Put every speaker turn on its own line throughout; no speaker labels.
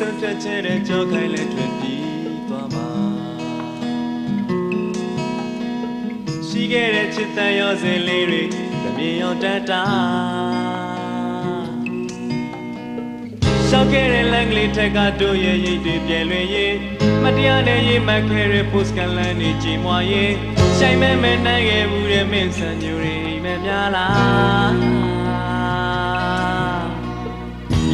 ရဲ့ဆုံးဖြတ်ချက်တဲ့ကြောခိုင်းလက်ထွက်ပြီးသွားမှာရှိခဲ့တဲ့ချစ်တန်ရောစင်လေးတွေတမြင်ရောတက်တာရှောက်ခဲ့တဲ့လမ်းကလေးထက်ကတို့ရဲ့ရိတ်တွေပြဲလွင်ရေးမတရားနဲ့ရေးမှတ်ခဲ့တဲ့ post ကန်လန်းတွေကြည်မွာရေးဆိုင်မဲမဲနိုင်ခဲ့ဘူးတဲ့မင်းဆန်ညူတွေအိမ်မက်များလား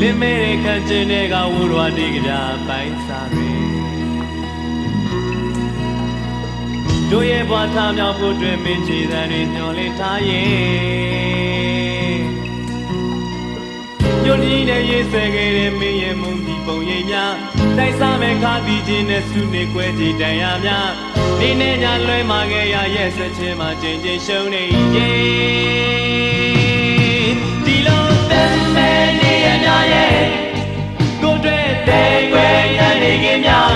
လင်းမဲတဲ့ခန့်ကျင်းတဲ့ကဝူတော်ဒီကရာပိုင်းစားတွေတို့ရဲ့ဘဝထားမြောက်ဖို့တွင်မင်းချီတဲ့တွေညှော်လင့်ထားရဲ့ညွန်ကြီးနဲ့ရေးဆဲခဲ့တဲ့မင်းရဲ့မုန်းဒီပုံရိပ်များတိုက်စားမဲ့ခါပြီးခြင်းနဲ့စုနေခွဲကြည်တန်ရများဒီနေ့ညလွဲမှာခဲ့ရရဲ့ဆက်ချင်းမှာချင်းချင်းရှုံးနေရဲ့ဒီလိုသက်မဲနေရ များရဲ့ကိုယ်တွေ့တဲ့ွယ်ရနေခင်များ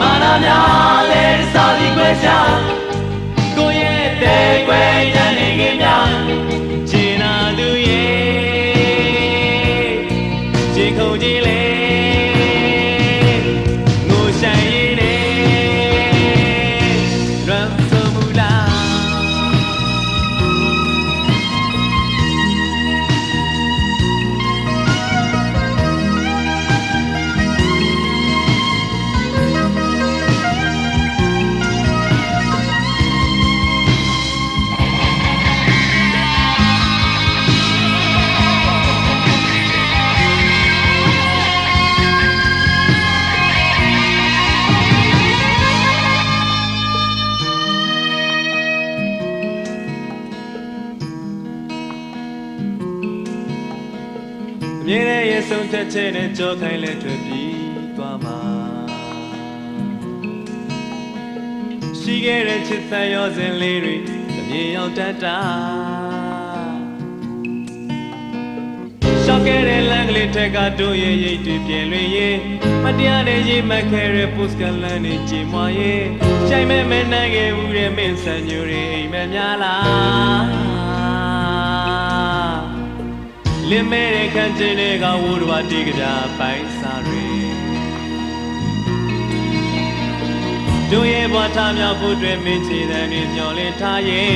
မာနာများလဲစာပြီးခွဲချ အမြဲတမ်းရဲ့ဆုံးဖြတ်ချက်နဲ့ကြောခိုင်းလက်ထွက်ပြီးသွားမှာရှိခဲ့တဲ့ချစ်တန်ရောစင်လေးတွေအမြင်ရောက်တတ်တာရှောက်ခဲ့တဲ့လမ်းကလေးထက်ကတို့ရဲ့ရိတ်တွေပြင်လွင်ရေးမတရားနဲ့ရေးမှတ်ခဲ့တဲ့ post ကလန်းတွေကြည်မွာရေးရှိုင်မဲမဲနိုင်ခဲ့ဘူးတဲ့မင်းဆန်ညူတွေအိမ်မက်များလား လင်းမဲတဲ့ခန့်ကျင်းတဲ့ကဝူတော်တိကတာပိုင်းစားတွေတို့ရဲ့ဘဝထားမြောက်ဖို့တွင်မင်းချီတဲ့နေညှော်လင့်ထားရဲ့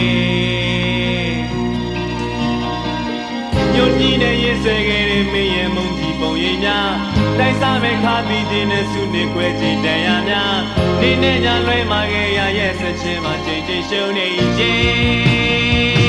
ညွန်ကြီးနဲ့ရေးဆဲခဲ့တဲ့မင်းရဲ့မုန်းကြီးပုံရိပ်များတိုက်စားမဲ့ခါပြီးတဲ့နဲ့စုနေခွဲကြည်တန်ရများနေနဲ့ညလွဲမှာခဲ့ရရဲ့ဆက်ချင်းမှာချိန်ချိန်ရှုံးနေခြင်း